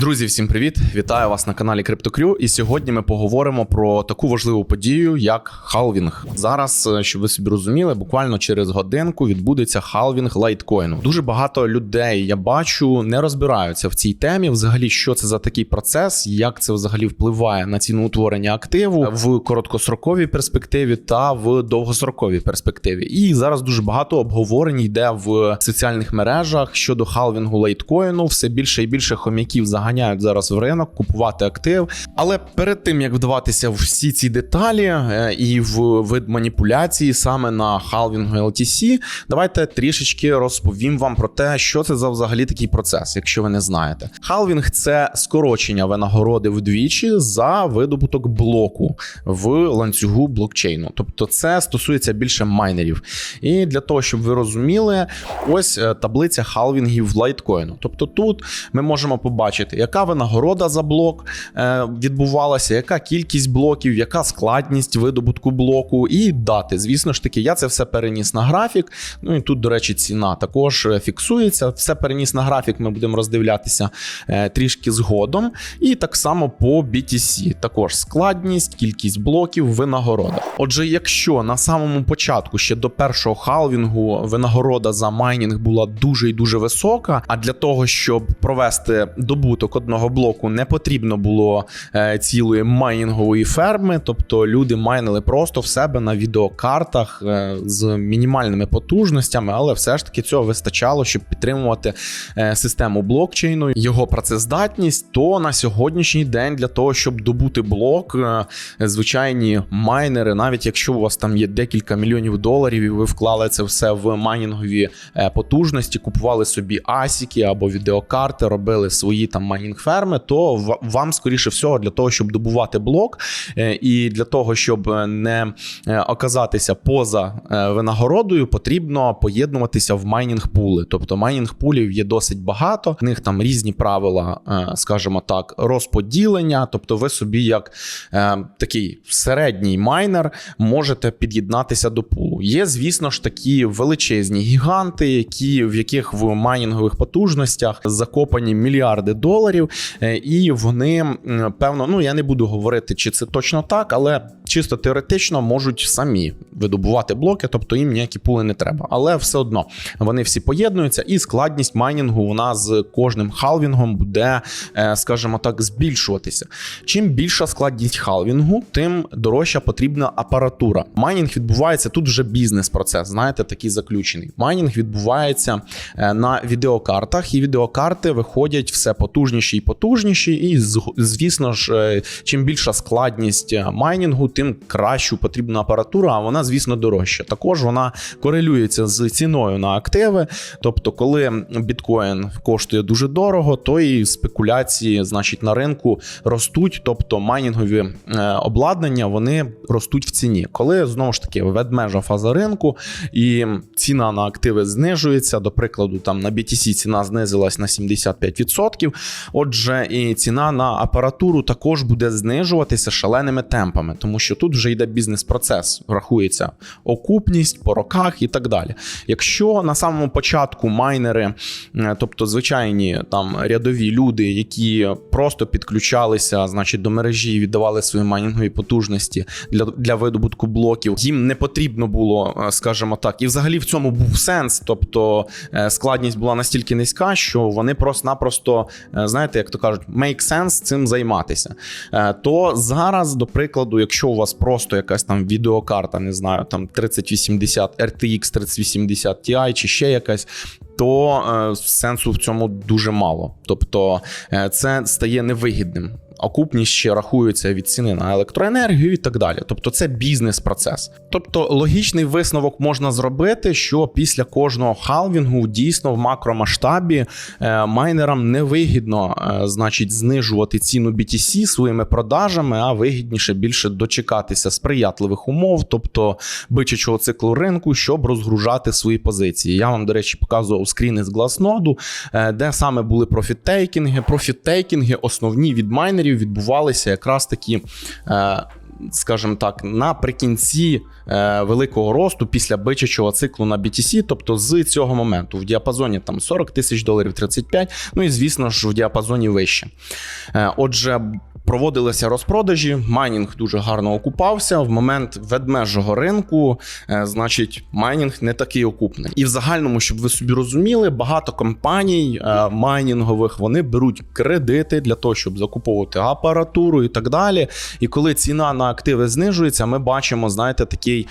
Друзі, всім привіт! Вітаю вас на каналі CryptoCrew. І сьогодні ми поговоримо про таку важливу подію, як халвінг. Зараз, е, щоб ви собі розуміли, буквально через годинку відбудеться халвінг лайткоїну. Дуже багато людей я бачу не розбираються в цій темі. Взагалі, що це за такий процес, як це взагалі впливає на ціноутворення активу в короткостроковій перспективі та в довгостроковій перспективі. І зараз дуже багато обговорень йде в соціальних мережах щодо халвінгу лайткоїну. Все більше і більше хом'яків заганяють зараз в ринок купувати актив. Але перед тим як вдаватися в всі ці деталі е, і в вид маніпуляції саме на халвінгу LTC, давайте трішечки розповім вам про те, що це за взагалі такий процес, якщо ви не знаєте. Халвінг це скорочення винагороди вдвічі за видобуток блоку в ланцюгу блокчейну. Тобто, це стосується більше майнерів. І для того, щоб ви розуміли, ось е, таблиця халвінгів лайткоїну. Тобто тут ми можемо побачити, яка винагорода за блок е, відбувалася, яка кількість блоків, яка складність видобутку блоку і дати. Звісно ж таки, я це все переніс на графік. Ну і тут, до речі, ціна також е, фіксується. Все переніс на графік. Ми будемо роздивлятися е, трішки згодом. І так само по BTC. Також складність, кількість блоків, винагорода. Отже, якщо на самому початку ще до першого халвінгу винагорода за майнінг була дуже і дуже висока, а для того, щоб провести добуток одного блоку, не потрібно було е, цілої майнінгової ферми, тобто люди майнили просто в себе на відеокартах е, з мінімальними потужностями, але все ж таки цього вистачало, щоб підтримувати е, систему блокчейну, його працездатність. То на сьогоднішній день для того, щоб добути блок, звичайні майнери, навіть якщо у вас там є декілька мільйонів доларів, і ви вклали це все в майнінгові потужності, купували собі асіки або відеокарти, робили свої там майнінг ферми, то вам скоріше всього для того, щоб добувати блок, е, і для того, щоб не е, оказатися поза е, винагородою, потрібно поєднуватися в майнінг пули. Тобто майнінг пулів є досить багато. В них там різні правила, скажімо так, розподілення. Тобто, ви собі, як такий середній майнер, можете під'єднатися до пулу. Є, звісно ж, такі величезні гіганти, які в яких в майнінгових потужностях закопані мільярди доларів, е, і вони певно, ну я не буду говорити, чи це точно так, але чисто теоретично можуть самі видобувати блоки, тобто їм ніякі пули не треба. Але все одно вони всі поєднуються, і складність майнінгу вона з кожним халвінгом буде, е, скажімо так, збільшуватися. Чим більша складність халвінгу, тим дорожча потрібна апаратура. Майнінг відбувається тут вже бізнес-процес, знаєте, такий заключений. Майнінг відбувається е, на відеокартах, і відеокарти виходять все потужніші і потужніші. І звісно ж, е, чим більша складність майнінгу, тим кращу потрібна апаратура, а вона, звісно, дорожча. Також вона корелюється з ціною на активи. Тобто, коли біткоін коштує дуже дорого, то і спекуляції, значить, на ринку ростуть. Тобто майнінгові е, обладнання вони ростуть в ціні. Коли знову ж таки ведмежа фаза ринку і ціна на активи знижується. До прикладу, там на BTC ціна знизилась на 75%. Отже, і ціна на апаратуру також буде знижуватися шаленими темпами, тому що тут вже йде бізнес-процес, рахується окупність по роках і так далі. Якщо на самому початку майнери, е, тобто звичайні там рядові люди, які просто підключалися, значить, до мережі і віддавали свої майнінгові потужності для, для видобутку блоків, їм не потрібно було, е, скажімо так, і взагалі в цьому був сенс. Тобто е, складність була настільки низька, що вони просто-напросто, знаєте, як то кажуть, make sense цим займатися. То зараз, до прикладу, якщо у вас просто якась там відеокарта, не знаю, там 3080 RTX 3080 Ti чи ще якась. То е, сенсу в цьому дуже мало. Тобто е, це стає невигідним. Окупність ще рахується від ціни на електроенергію і так далі. Тобто це бізнес-процес. Тобто логічний висновок можна зробити, що після кожного халвінгу дійсно в макромасштабі е, майнерам невигідно, е, значить, знижувати ціну BTC своїми продажами, а вигідніше більше дочекатися сприятливих умов, тобто бичачого циклу ринку, щоб розгружати свої позиції. Я вам, до речі, показував скріни з Glassnode, е, де саме були профіттейкінги. Профіттейкінги основні від майнерів відбувалися якраз таки. Скажімо так, наприкінці е, великого росту після бичачого циклу на BTC, тобто з цього моменту в діапазоні там 40 тисяч доларів, 35, ну і звісно ж в діапазоні вище. Е, Отже, проводилися розпродажі, майнінг дуже гарно окупався. В момент ведмежого ринку, е, значить, майнінг не такий окупний. І в загальному, щоб ви собі розуміли, багато компаній майнінгових вони беруть кредити для того, щоб закуповувати апаратуру і так далі. І коли ціна на активи знижується, ми бачимо, знаєте, такий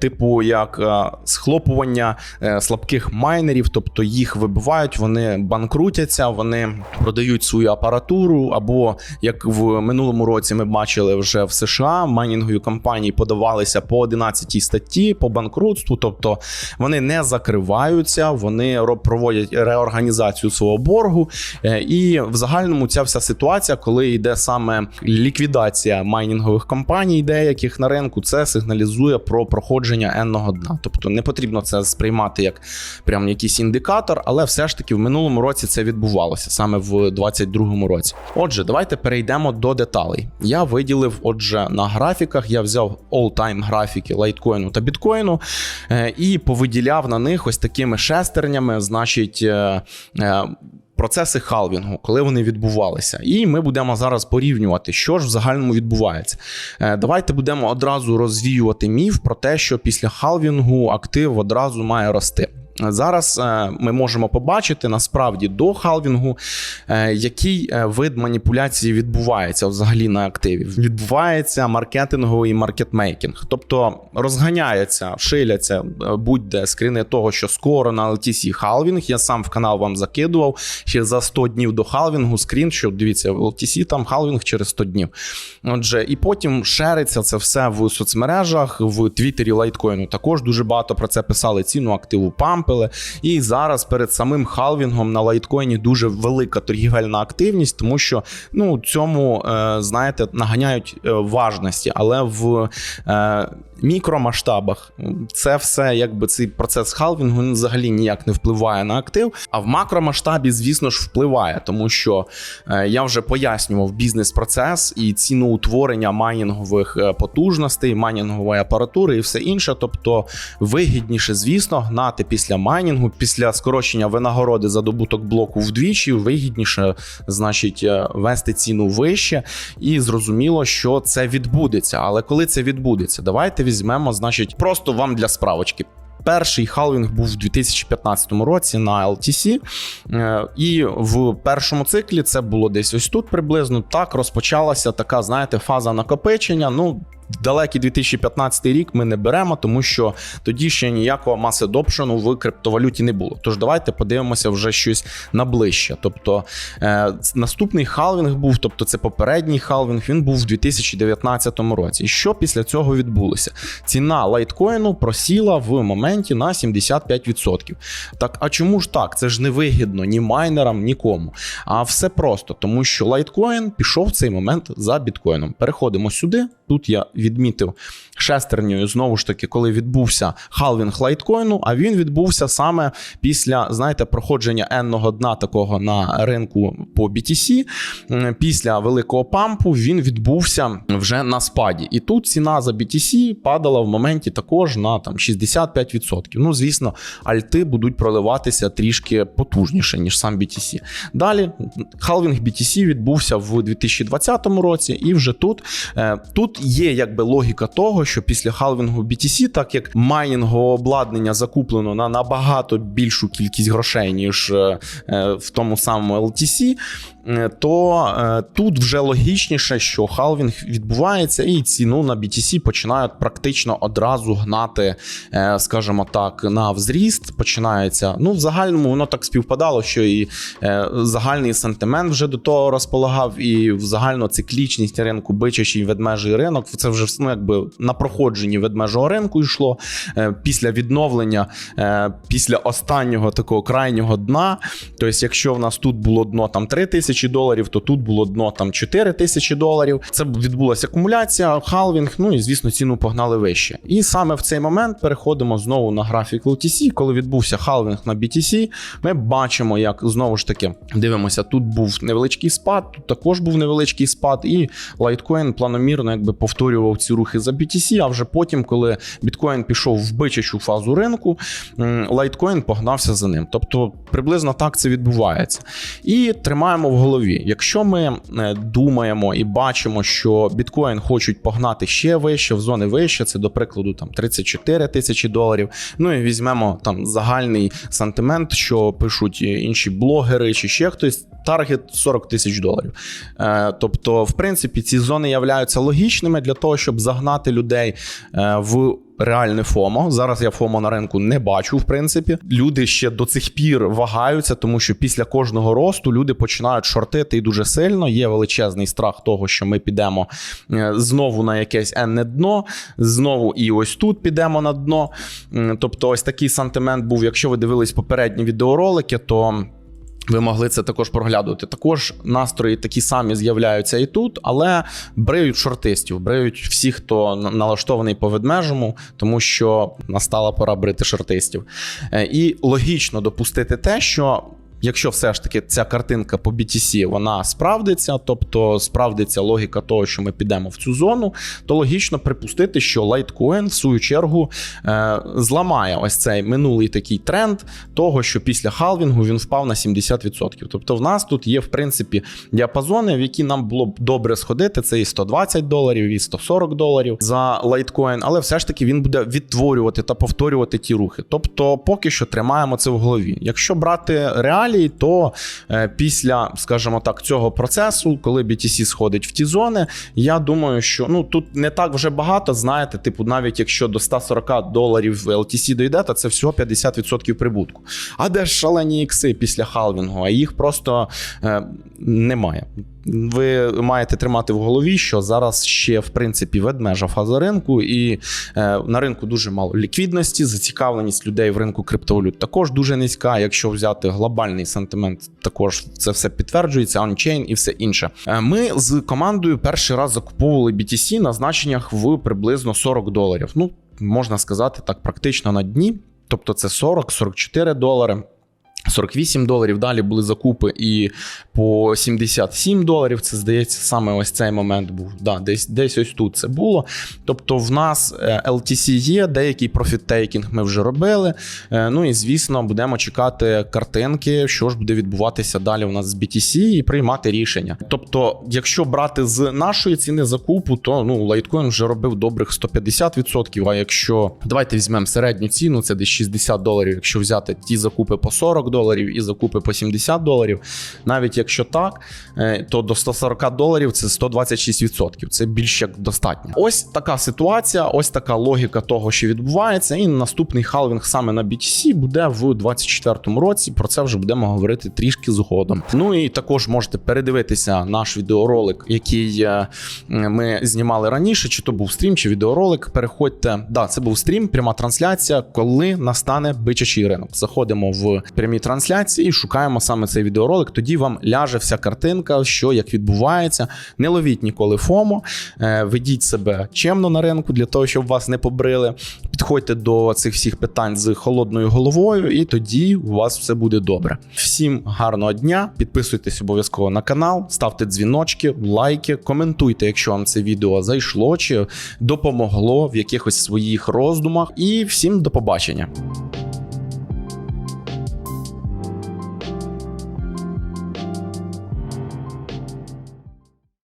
типу як е, схлопування е, слабких майнерів, тобто їх вибивають, вони банкрутяться, вони продають свою апаратуру, або як в минулому році ми бачили вже в США, майнінгові компанії подавалися по 11 статті по банкрутству, тобто вони не закриваються, вони ро- проводять реорганізацію свого боргу. Е, І в загальному ця вся ситуація, коли йде саме ліквідація майнінгових компаній, деяких на ринку, це сигналізує про проходження енного дна. Тобто не потрібно це сприймати як прям якийсь індикатор, але все ж таки в минулому році це відбувалося саме в 2022 році. Отже, давайте перейдемо до деталей. Я виділив, отже, на графіках я взяв all-time графіки лайткоїну та біткоїну е, і повиділяв на них ось такими шестернями, значить. Процеси халвінгу, коли вони відбувалися, і ми будемо зараз порівнювати, що ж в загальному відбувається. Е, Давайте будемо одразу розвіювати міф про те, що після халвінгу актив одразу має рости. Зараз е, ми можемо побачити насправді до халвінгу, е, який е, вид маніпуляції відбувається взагалі на активі. Відбувається маркетинговий маркетмейкінг, тобто розганяється, шиляться будь-де скріни того, що скоро на LTC халвінг. Я сам в канал вам закидував ще за 100 днів до халвінгу. Скрін, що дивіться, в LTC там халвінг через 100 днів. Отже, і потім шериться це все в соцмережах, в Твіттері лайткоїну. Також дуже багато про це писали. Ціну активу пампили. І зараз перед самим халвінгом на лайткоїні дуже велика торгівельна активність, тому що ну цьому е, знаєте наганяють е, важності, але в е, мікромасштабах це все, якби цей процес халвінгу він взагалі ніяк не впливає на актив. А в макромасштабі, звісно ж, впливає, тому що я вже пояснював бізнес-процес і ціноутворення майнінгових е, потужностей, майнінгової апаратури і все інше. Тобто вигідніше, звісно, гнати після майнінгу, після скорочення винагороди за добуток блоку вдвічі, вигідніше, значить, е, вести ціну вище, і зрозуміло, що це відбудеться. Але коли це відбудеться, давайте візьмемо, значить, просто вам для справочки. Перший халвінг був у 2015 році на LTC, Е, і в першому циклі це було десь ось тут приблизно. Так розпочалася така, знаєте, фаза накопичення. Ну, далекий 2015 рік ми не беремо, тому що тоді ще ніякого маси допшену в криптовалюті не було. Тож давайте подивимося вже щось на ближче. Тобто е, наступний халвінг був, тобто це попередній халвінг, він був в 2019 році. І що після цього відбулося? Ціна лайткоїну просіла в моменті на 75%. Так, а чому ж так? Це ж не вигідно ні майнерам, нікому. А все просто, тому що лайткоін пішов в цей момент за біткоїном. Переходимо сюди. Тут я відмітив шестернею, знову ж таки, коли відбувся халвінг лайткоїну, а він відбувся саме після, знаєте, проходження енного дна такого на ринку по BTC. Після великого пампу він відбувся вже на спаді. І тут ціна за BTC падала в моменті також на там 65%. Ну, звісно, альти будуть проливатися трішки потужніше, ніж сам BTC. Далі халвінг BTC відбувся в 2020 році, і вже тут, е, тут є якби логіка того, що після халвінгу BTC, так як майнінгове обладнання закуплено на набагато більшу кількість грошей, ніж е, е, в тому самому LTC, то е, тут вже логічніше, що халвінг відбувається, і ціну на BTC починають практично одразу гнати, е, скажімо так, на взріст. Починається. Ну, в загальному воно так співпадало, що і е, загальний сентимент вже до того розполагав, і в загальну циклічність ринку бичачий ведмежий ринок. Це вже ну, якби на проходженні ведмежого ринку йшло е, після відновлення, е, після останнього такого крайнього дна. Тобто, якщо в нас тут було дно там 3 тисячі. Тисячі доларів, то тут було дно там 4 тисячі доларів. Це відбулася акумуляція, халвінг. Ну і звісно, ціну погнали вище. І саме в цей момент переходимо знову на графік LTC. Коли відбувся халвінг на BTC, ми бачимо, як знову ж таки дивимося, тут був невеличкий спад, тут також був невеличкий спад, і лайткоін планомірно якби повторював ці рухи за BTC, А вже потім, коли біткоін пішов в бичачу фазу ринку, лайткоін погнався за ним. Тобто приблизно так це відбувається. І тримаємо в голові, якщо ми е, думаємо і бачимо, що біткоін хочуть погнати ще вище, в зони вище, це до прикладу там 34 тисячі доларів. Ну і візьмемо там загальний сантимент, що пишуть інші блогери чи ще хтось. Таргет 40 тисяч доларів. Е, тобто, в принципі, ці зони являються логічними для того, щоб загнати людей е, в реальне ФОМО. Зараз я ФОМО на ринку не бачу, в принципі. Люди ще до цих пір вагаються, тому що після кожного росту люди починають шортити і дуже сильно. Є величезний страх того, що ми підемо е, знову на якесь енне дно, знову і ось тут підемо на дно. Тобто, ось такий сантимент був. Якщо ви дивились попередні відеоролики, то. Ви могли це також проглядувати. Також настрої такі самі з'являються і тут, але бриють шортистів, бриють всіх, хто налаштований по ведмежому, тому що настала пора брити шортистів. Е, І логічно допустити те, що. Якщо все ж таки ця картинка по BTC вона справдиться, тобто справдиться логіка того, що ми підемо в цю зону, то логічно припустити, що Litecoin в свою чергу е, зламає ось цей минулий такий тренд того, що після халвінгу він впав на 70%. Тобто, в нас тут є в принципі діапазони, в які нам було б добре сходити. Це і 120 доларів, і 140 доларів за Litecoin, але все ж таки він буде відтворювати та повторювати ті рухи. Тобто, поки що тримаємо це в голові. Якщо брати реалії, то е, після, скажімо так, цього процесу, коли BTC сходить в ті зони, я думаю, що ну тут не так вже багато. Знаєте, типу, навіть якщо до 140 доларів LTC дойде, то це всього 50% прибутку. А де ж шалені ікси після халвінгу? А їх просто е, немає. Ви маєте тримати в голові, що зараз ще в принципі ведмежа фаза ринку, і е, на ринку дуже мало ліквідності. Зацікавленість людей в ринку криптовалют також дуже низька. Якщо взяти глобальний сантимент, також це все підтверджується, ончейн і все інше. Е, Ми з командою перший раз закуповували BTC на значеннях в приблизно 40 доларів. Ну можна сказати так, практично на дні. Тобто це 40-44 долари. 48 доларів. Далі були закупи і по 77 доларів. Це здається, саме ось цей момент був. Да, десь десь ось тут це було. Тобто, в нас е, LTC є, деякий профіт-тейкінг ми вже робили. Е, Ну і звісно, будемо чекати картинки, що ж буде відбуватися далі у нас з BTC і приймати рішення. Тобто, якщо брати з нашої ціни закупу, то ну Litecoin вже робив добрих 150%. А якщо давайте візьмемо середню ціну, це десь 60 доларів. Якщо взяти ті закупи по 40 доларів і закупи по 70 доларів, навіть якщо так, е, то до 140 доларів це 126%. Це більш як достатньо. Ось така ситуація, ось така логіка того, що відбувається. І наступний халвінг саме на BTC буде в 2024 році. Про це вже будемо говорити трішки згодом. Ну і також можете передивитися наш відеоролик, який е, ми знімали раніше, чи то був стрім, чи відеоролик. Переходьте. Да, це був стрім, пряма трансляція, коли настане бичачий ринок. Заходимо в прямі трансляції шукаємо саме цей відеоролик. Тоді вам ляже вся картинка, що як відбувається. Не ловіть ніколи ФОМО, е, ведіть себе чемно на ринку для того, щоб вас не побрили. Підходьте до цих всіх питань з холодною головою, і тоді у вас все буде добре. Всім гарного дня! Підписуйтесь обов'язково на канал, ставте дзвіночки, лайки, коментуйте, якщо вам це відео зайшло чи допомогло в якихось своїх роздумах. І всім до побачення.